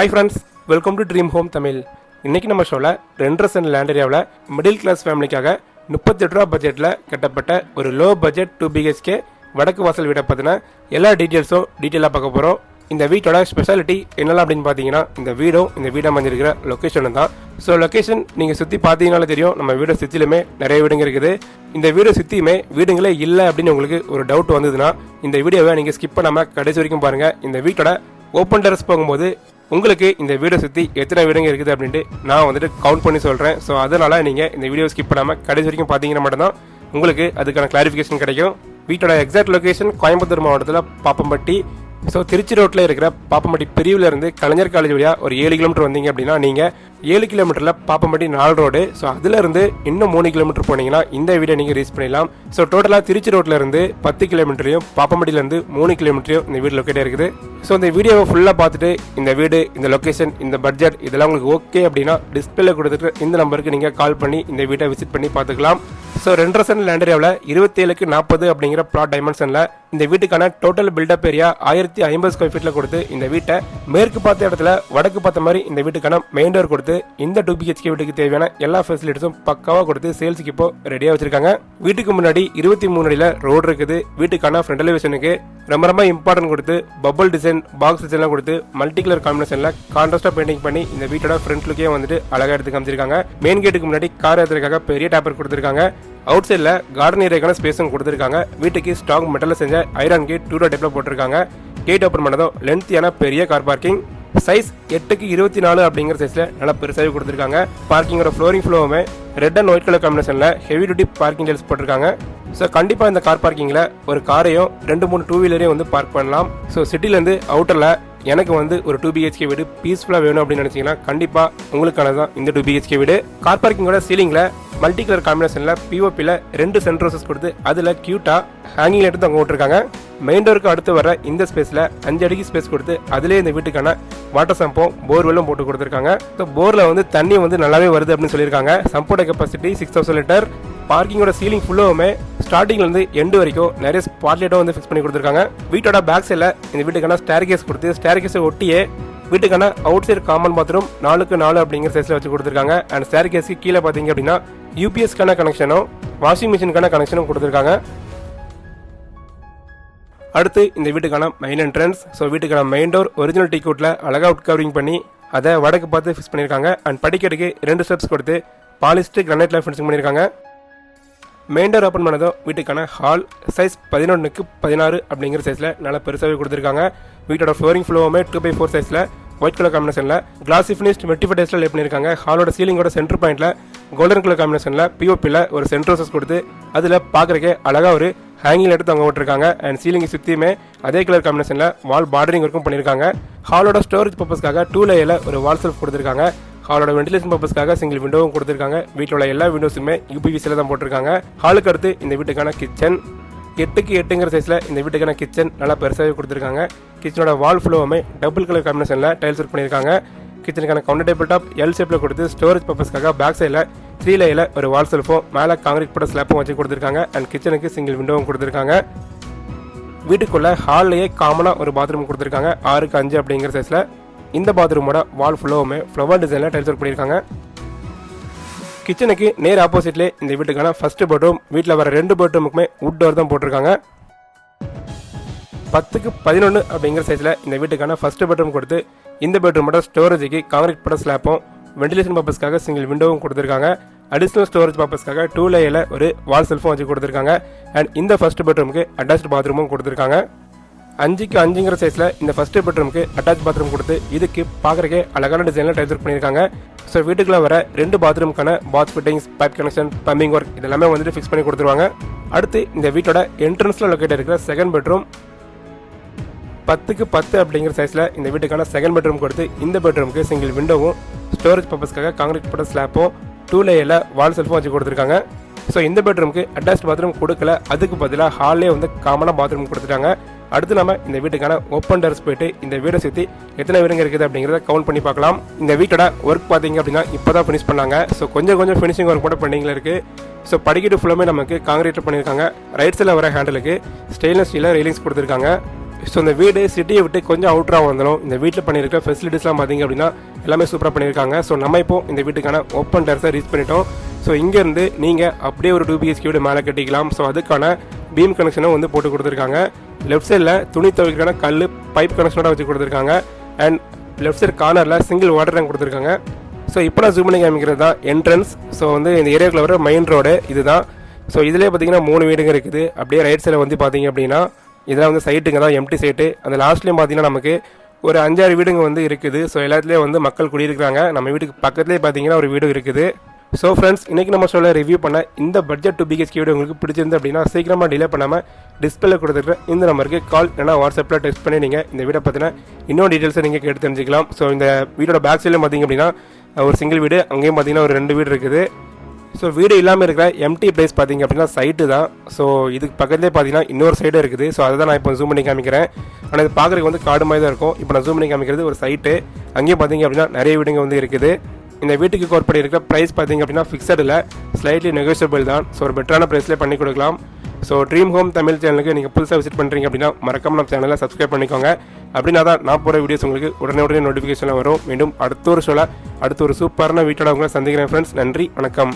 Hi friends welcome to dream home Tamil இன்னைக்கு நம்ம ஷோவில் ரெண்டரை சென்ட் லேண்ட் ஏரியாவில் மிடில் கிளாஸ் ஃபேமிலிக்காக முப்பத்தெட்டு ரூபா பட்ஜெட்டில் கட்டப்பட்ட ஒரு லோ பட்ஜெட் டூ பிஹெச்கே வடக்கு வாசல் வீட்டை பற்றின எல்லா டீட்டெயில்ஸும் டீட்டெயிலாக பார்க்க போகிறோம் இந்த வீட்டோட ஸ்பெஷாலிட்டி என்னெல்லாம் அப்படின்னு பார்த்தீங்கன்னா இந்த வீடும் இந்த வீடை அமைஞ்சிருக்கிற லொக்கேஷனும் தான். ஸோ லொக்கேஷன் நீங்கள் சுற்றி பார்த்தீங்கனாலே தெரியும் நம்ம வீடை சுற்றிலுமே நிறைய வீடுங்க இருக்குது. இந்த வீடை சுற்றியுமே வீடுங்களே இல்லை அப்படின்னு உங்களுக்கு ஒரு டவுட் வந்ததுன்னா இந்த வீடியோவை நீங்கள் ஸ்கிப் பண்ணாமல் கடைசி வரைக்கும் பாருங்கள் இந்த வீட்டோட ஓப்பன் டெரஸ் போகும்போது உங்களுக்கு இந்த வீடை சுற்றி எத்தனை வீடுங்க இருக்குது அப்படின்ட்டு நான் வந்துட்டு கவுண்ட் பண்ணி சொல்கிறேன் ஸோ அதனால் நீங்கள் இந்த வீடியோ ஸ்கிப் பண்ணாமல் கடைசி வரைக்கும் பார்த்தீங்கன்னா மட்டும்தான் உங்களுக்கு அதுக்கான கிளாரிஃபிகேஷன் கிடைக்கும். வீட்டோட எக்ஸாக்ட் லொகேஷன் கோயம்புத்தூர் மாவட்டத்தில் பாப்பம்பட்டி ஸோ திருச்சி ரோட்டில் இருக்கிற பாப்பம்பட்டி பிரிவிலேருந்து கலைஞர் காலேஜ் வழியாக ஒரு ஏழு கிலோமீட்டர் வந்தீங்க அப்படின்னா நீங்கள் ஏழு கிலோமீட்டரில் பாப்பம்பட்டி நாலு ரோடு. ஸோ அதுலேருந்து இன்னும் மூணு கிலோமீட்டர் போனீங்கன்னா இந்த வீடை நீங்கள் ரீச் பண்ணிடலாம். ஸோ டோட்டலாக திருச்சி ரோட்டில் இருந்து பத்து கிலோமீட்டரையும் பாப்பம்பட்டியிலேருந்து மூணு கிலோமீட்டரையும் இந்த வீடு லொக்கேட்டாக இருக்குது ஸோ இந்த வீடியோவை ஃபுல்லாக பார்த்துட்டு இந்த வீடு இந்த லொக்கேஷன் இந்த பட்ஜெட் இதெல்லாம் உங்களுக்கு ஓகே அப்படின்னா டிஸ்பிளே கொடுத்துட்டு இந்த நம்பருக்கு நீங்கள் கால் பண்ணி இந்த வீட்டை விசிட் பண்ணி பார்த்துக்கலாம். ஸோ ரெண்டரை சென்ட் லேண்ட் ஏரியாவில் இருபத்தேழுக்கு நாற்பது அப்படிங்கிற ப்ளாட் டைமென்ஷனில் இந்த வீட்டுக்கான டோட்டல் பில்டப் ஏரியா ஆயிரத்தி ஐம்பது ஸ்கொயர் ஃபீட்டில் கொடுத்து இந்த வீட்டை மேற்கு பார்த்த இடத்துல வடக்கு பார்த்த மாதிரி இந்த வீட்டுக்கான மெயின் டோர் கொடுத்து இந்த டூ பிஹெச்கே வீட்டுக்கு தேவையான எல்லா ஃபெசிலிட்டிஸும் பக்காவாக கொடுத்து சேல்ஸுக்கு இப்போ ரெடியாக வச்சிருக்காங்க. வீட்டுக்கு முன்னாடி இருபத்தி மூணு அடியில் ரோடு இருக்குது. வீட்டுக்கான ஃப்ரண்ட் எலிவேஷனுக்கு ரொம்ப ரொம்ப இம்பார்ட்டன்ட் கொடுத்து பபுள் டிசைன் பாக்ஸ் டிசைன்லாம் கொடுத்து மல்டி கலர் காம்பினேஷனில் கான்ட்ராஸ்டாக பெயிண்டிங் பண்ணி இந்த வீட்டோட ஃப்ரண்ட் லுக்கே வந்துட்டு அழகாக எடுத்து காமிச்சிருக்காங்க. மெயின் கேட்டுக்கு முன்னாடி கார் ஏற்றுறதுக்காக பெரிய டேப்பர் கொடுத்துருக்காங்க. அவுட் சைடில் கார்டன் ஏரியாக்கான ஸ்பேஸும் கொடுத்துருக்காங்க. வீட்டுக்கு ஸ்ட்ராங் மெட்டலில் செஞ்ச ஐரன் கேட் டூ டைப்பில் போட்டிருக்காங்க. கேட் ஓப்பன் பண்ணதும் லென்த்தியான பெரிய கார் பார்க்கிங் சைஸ் எட்டுக்கு இருபத்தி நாலு அப்படிங்கிற சைஸில் நல்லா பெருசாகவே கொடுத்துருக்காங்க. பார்க்கிங்கோட ஃப்ளோரிங் ஃப்ளோவுமே ரெட் அண்ட் ஒயிட் கலர் காம்பினேஷனில் ஹெவி டியூட்டி பார்க்கிங் டெல்ஸ் போட்டிருக்காங்க. ஸோ கண்டிப்பாக இந்த கார் பார்க்கிங்கில் ஒரு காரையும் ரெண்டு மூணு டூ வீலரையும் வந்து பார்க் பண்ணலாம். ஸோ சிட்டிலேருந்து அவுட்டரில் எனக்கு வந்து ஒரு டூ பிஹெச்கே வீடு பீஸ்ஃபுல்லாக வேணும் அப்படின்னு நினச்சிங்கன்னா கண்டிப்பாக உங்களுக்கான தான் இந்த டூ பிஹெச்கே வீடு. கார் பார்க்கிங்கோட சீலிங்கில் மல்டி கலர் காம்பினேஷனில் பிஓபியில் ரெண்டு சென்ட்ரோசஸ் கொடுத்து அதில் க்யூட்டாக ஹேங்கிங் எடுத்து அவங்க விட்டுருக்காங்க. மெயின் டோருக்கு அடுத்து வர இந்த ஸ்பேஸில் அஞ்சு அடிக்கு ஸ்பேஸ் கொடுத்து அதிலே இந்த வீட்டுக்கான வாட்டர் சம்பம் போர்வெல்லும் போட்டு கொடுத்துருக்காங்க. ஸோ போரில் வந்து தண்ணி வந்து நல்லாவே வருது அப்படின்னு சொல்லியிருக்காங்க. சம்போட கெப்பாசிட்டி சிக்ஸ் தௌசண்ட் லிட்டர் பார்க்கிங்கோட சீலிங் ஃபுல்லாகவுமே ஸ்டார்டிங்லேருந்து எண்டு வரைக்கும் நிறைய ஸ்பாட்லைட்டும் வந்து ஃபிக்ஸ் பண்ணி கொடுத்துருக்காங்க. வீட்டோட பேக் சைடில் இந்த வீட்டுக்கான ஸ்டேர் கேஸ் கொடுத்து ஸ்டேர் கேஸை ஒட்டியே வீட்டுக்கான அவுட் சைடு காமன் பாத்ரூம் நாலுக்கு நாலு அப்படிங்கிற சைஸில் வச்சு கொடுத்துருக்காங்க. அண்ட் ஸ்டேர் கேஸ்க்கு கீழே பார்த்தீங்க அப்படின்னா யூபிஎஸ்க்கான கனெக்ஷனும் வாஷிங் மிஷினுக்கான கனெக்ஷனும் கொடுத்துருக்காங்க. அடுத்து இந்த வீட்டுக்கான மெயின் என்ட்ரன்ஸ் ஸோ வீட்டுக்கான மெயின் டோர் ஒரிஜினல் டீ அழகாக அவுட் கவரிங் பண்ணி அதை வடக்கு பார்த்து ஃபிக்ஸ் பண்ணியிருக்காங்க. அண்ட் படிக்கட்டுக்கு ரெண்டு ஸ்டெப்ஸ் கொடுத்து பாலிஸ்டிக் கிரானைட்ல ஃபினிஷிங் பண்ணியிருக்காங்க. மெயின் டோர் ஓப்பன் பண்ணதும் வீட்டுக்கான ஹால் சைஸ் பதினொன்றுக்கு பதினாறு அப்படிங்கிற சைஸில் நல்லா பெருசாகவே கொடுத்துருக்காங்க. வீட்டோட ஃப்ளோரிங் ஃப்ளோவுமே டூ பை ஃபோர் சைஸில் ஒயிட் கலர் காம்பினேஷனில் கிளாசி ஃபினிஷ்ட் வெட்டிஃபைடேஸில் லே பண்ணியிருக்காங்க. ஹாலோட சீலிங்கோட சென்டர் பாயிண்ட்டில் கோல்டன் கலர் காம்பினேஷனில் பிஓபியில் ஒரு சென்ட்ரோசஸ் கொடுத்து அதில் பார்க்குறக்கே அழகாக ஒரு ஹேங்கிங் எடுத்து அவங்க விட்டுருக்காங்க. அண்ட் சீலிங் சுற்றியுமே அதே கலர் காம்பினேஷனில் வால் பார்டரிங் ஒர்க்கும் பண்ணியிருக்காங்க. ஹாலோட ஸ்டோரேஜ் பர்பஸ்க்காக டூ லேயரில் ஒரு வால் செல்ஃப் கொடுத்துருக்காங்க. ஹாலோட வென்டிலேஷன் பர்பஸ்க்காக சிங்கிள் விண்டோவும் கொடுத்துருக்காங்க. வீட்டோட எல்லா விண்டோஸுமே யூபிவிசியில் தான் போட்டிருக்காங்க. ஹாலுக்கு அடுத்து இந்த வீட்டுக்கான கிச்சன் எட்டுக்கு எட்டுங்கிற சைஸில் இந்த வீட்டுக்கான கிச்சன் நல்லா பெருசாகவே கொடுத்துருக்காங்க. கிச்சனோட வால் ஃப்ளோவுமே டபுள் கலர் காம்பினேஷனில் டைல்ஸ் ஒர்க் பண்ணியிருக்காங்க. கிச்சனுக்கான கவுண்டர் டேபிள் டாப் எல் ஷேப்பில் கொடுத்து ஸ்டோரேஜ் பர்பஸ்க்காக பேக் சைடில் த்ரீ லேயில் ஒரு வால் செல்ஃபும் மேலே காங்கிரீட் போட்ட ஸ்லாப்பும் வச்சு கொடுத்துருக்காங்க. அண்ட் கிச்சனுக்கு சிங்கிள் விண்டோவும் கொடுத்துருக்காங்க. வீட்டுக்குள்ள ஹால்லையே காமனாக ஒரு பாத்ரூம் கொடுத்துருக்காங்க. ஆறுக்கு அஞ்சு அப்படிங்கிற சைஸில் இந்த பாத்ரூமோட வால் ஃபுல்லோவுமே ஃப்ளவர் டிசைனில் டைல்ஸ் ஒர்க் பண்ணியிருக்காங்க. கிச்சனுக்கு நேர் ஆப்போசிட்லேயே இந்த வீட்டுக்கான ஃபஸ்ட்டு பெட்ரூம் வீட்டில் வர ரெண்டு பெட்ரூமுக்குமே வுட் டோர் தான் போட்டிருக்காங்க. பத்துக்கு பதினொன்று அப்படிங்கிற சைஸில் இந்த வீட்டுக்கான ஃபர்ஸ்ட் பெட்ரூம் கொடுத்து இந்த பெட்ரூமோட ஸ்டோரேஜுக்கு காங்கிரீட் பட ஸ்லாப்பும் வெண்டிலேஷன் பர்பஸ்க்காக சிங்கிள் விண்டோவும் கொடுத்துருக்காங்க. அடிஷ்னல் ஸ்டோரேஜ் பர்பஸ்க்காக டூ லேயில் ஒரு வால் செல்ஃபும் வச்சு கொடுத்துருக்காங்க. அண்ட் இந்த ஃபர்ஸ்ட் பெட்ரூமுக்கு அட்டாச் பாத்ரூமும் கொடுத்துருக்காங்க. அஞ்சுக்கு அஞ்சுங்கிற சைஸில் இந்த ஃபஸ்ட்டு பெட்ரூமுக்கு அட்டாச் பாத்ரூம் கொடுத்து இதுக்கு பார்க்குறக்கே அழகான டிசைனில் டைப் ஒர்க் பண்ணியிருக்காங்க. ஸோ வீட்டுக்குள்ளே வர ரெண்டு பாத்ரூமுக்கான bath fittings pipe connection pumping work இதெல்லாமே வந்துட்டு ஃபிக்ஸ் பண்ணி கொடுத்துருவாங்க. அடுத்து இந்த வீட்டோட என்ட்ரன்ஸில் லொக்கேட் இருக்கிற செகண்ட் பெட்ரூம் பத்துக்கு பத்து அப்படிங்கிற சைஸில் இந்த வீட்டுக்கான செகண்ட் பெட்ரூம் கொடுத்து இந்த பெட்ரூமுக்கு சிங்கிள் விண்டோவும் ஸ்டோரேஜ் பர்பஸ்க்காக காங்கிரீட் போட்ட ஸ்லாப்பும் டூ லேயரில் வால் செல்ஃபும் வச்சு கொடுத்துருக்காங்க. ஸோ இந்த பெட்ரூமுக்கு அட்டாச் பாத்ரூம் கொடுக்கல. அதுக்கு பதிலாக ஹால்லே வந்து காமனாக பாத்ரூம் கொடுத்துட்டாங்க. அடுத்து நம்ம இந்த வீட்டுக்கான ஓப்பன் டர்ஸ் போயிட்டு இந்த வீடை சுற்றி எத்தனை வீடுங்க இருக்குது அப்படிங்கிறத கவுண்ட் பண்ணி பார்க்கலாம். இந்த வீட்டோட ஒர்க் பார்த்தீங்க அப்படின்னா இப்போ தான் ஃபினிஷ் பண்ணாங்க. ஸோ கொஞ்சம் கொஞ்சம் ஃபினிஷிங் ஒர்க் கூட பெண்டிங்கில் இருக்குது ஸோ படிக்கட்டு ஃபுல்லாமே நமக்கு காங்கிரீட் பண்ணியிருக்காங்க ரைட் சைடில் வர ஹேண்டலுக்கு ஸ்டெயின்லெஸ் ஸ்டீலில் ரெயிலிங்ஸ் கொடுத்துருக்காங்க. ஸோ இந்த வீடு சிட்டியை விட்டு கொஞ்சம் அவுட்டராக வந்தாலும் இந்த வீட்டில் பண்ணியிருக்க ஃபெசிலிட்டிஸ்லாம் பார்த்தீங்க அப்படின்னா எல்லாமே சூப்பராக பண்ணியிருக்காங்க. ஸோ நம்ம இப்போ இந்த வீட்டுக்கான ஓப்பன் டெரஸை ரீச் பண்ணிட்டோம். ஸோ இங்கேருந்து நீங்கள் அப்படியே ஒரு டூ பிஹெச்கே வீடு மேலே கட்டிக்கலாம். ஸோ அதுக்கான பீம் கனெக்ஷனும் வந்து போட்டு கொடுத்துருக்காங்க. லெஃப்ட் சைடில் துணி துவைக்கிறக்கான கல் பைப் கனெக்ஷனோட வச்சு கொடுத்துருக்காங்க. அண்ட் லெஃப்ட் சைடு கார்னரில் சிங்கிள் வாட்டர் டேங்க் கொடுத்துருக்காங்க. ஸோ இப்போ நான் ஜூம் பண்ணி காமிக்கிறது தான் என்ட்ரன்ஸ் ஸோ வந்து இந்த ஏரியாவுக்குள்ள வர மெயின் ரோடு இதுதான். ஸோ இதிலே பார்த்தீங்கன்னா மூணு வீடுங்க இருக்குது. அப்படியே ரைட் சைடில் வந்து பார்த்தீங்க அப்படின்னா இதெல்லாம் வந்து சைட்டுங்க தான் எம்டி சைட்டு அந்த லாஸ்ட்லேயும் பார்த்தீங்கன்னா நமக்கு ஒரு அஞ்சாறு வீடுங்க வந்து இருக்குது. ஸோ எல்லாத்துலேயும் வந்து மக்கள் குடியிருக்கிறாங்க. நம்ம வீட்டுக்கு பக்கத்துலேயே பார்த்தீங்கன்னா ஒரு வீடு இருக்குது. ஸோ ஃப்ரெண்ட்ஸ் இன்றைக்கி நம்ம சொல்ல ரிவ்யூ பண்ண இந்த பட்ஜெட் டூ பிஹெச்கே வீடியோ உங்களுக்கு பிடிச்சிருந்து அப்படின்னா சீக்கிரமாக டிலே பண்ணாமல் டிஸ்பிளே கொடுத்துருக்க இந்த நம்பருக்கு கால் இல்லைனா வாட்ஸ்அப்பில் டெக்ஸ்ட் பண்ணி நீங்கள் இந்த வீடை பார்த்தீங்கன்னா இன்னும் டீட்டெயில்ஸை நீங்கள் கேட்டு தெரிஞ்சுக்கலாம். ஸோ இந்த வீடோட பேக் சைடில் பார்த்தீங்க அப்படின்னா ஒரு சிங்கிள் வீடு. அங்கேயும் பார்த்தீங்கன்னா ஒரு ரெண்டு வீடு இருக்குது. ஸோ வீடு இல்லாமல் இருக்கிற எம்டி பிளேஸ் பார்த்தீங்க அப்படின்னா சைட்டு தான். ஸோ இதுக்கு பக்கத்துலேயே பார்த்தீங்கன்னா இன்னொரு சைடு இருக்குது. ஸோ அதை தான் நான் இப்போ ஜூம் பண்ணி காமிக்கிறேன். ஆனால் இது பார்க்குறதுக்கு வந்து காடு மாதிரி தான் இருக்கும். இப்போ நான் ஜூம் பண்ணி காமிக்கிறது ஒரு சைட்டு அங்கேயும் பார்த்தீங்க அப்படின்னா நிறைய வீடுங்க வந்து இருக்குது. இந்த வீட்டுக்கு கோட் இருக்கிற ப்ரைஸ் பார்த்தீங்க அப்படின்னா ஃபிக்ஸடில் ஸ்லைட்லி நெகோஷியபிள் தான். ஸோ ஒரு பெட்டரான ப்ரைஸ்லேயே பண்ணி கொடுக்கலாம். ஸோ ட்ரீம் ஹோம் தமிழ் சேனலுக்கு நீங்கள் புதுசாக விசிட் பண்ணுறீங்க அப்படின்னா மறக்காம நம்ம சேனலை சப்ஸ்கிரைப் பண்ணிக்கோங்க. அப்படின்னா தான் நான் போகிற வீடியோஸ் உங்களுக்கு உடனே உடனே நோட்டிஃபிகேஷனில் வரும். மீண்டும் அடுத்த ஒரு ஷோவில் அடுத்த ஒரு சூப்பரான வீட்டோட உங்களை சந்திக்கிறேன் ஃப்ரெண்ட்ஸ் நன்றி வணக்கம்.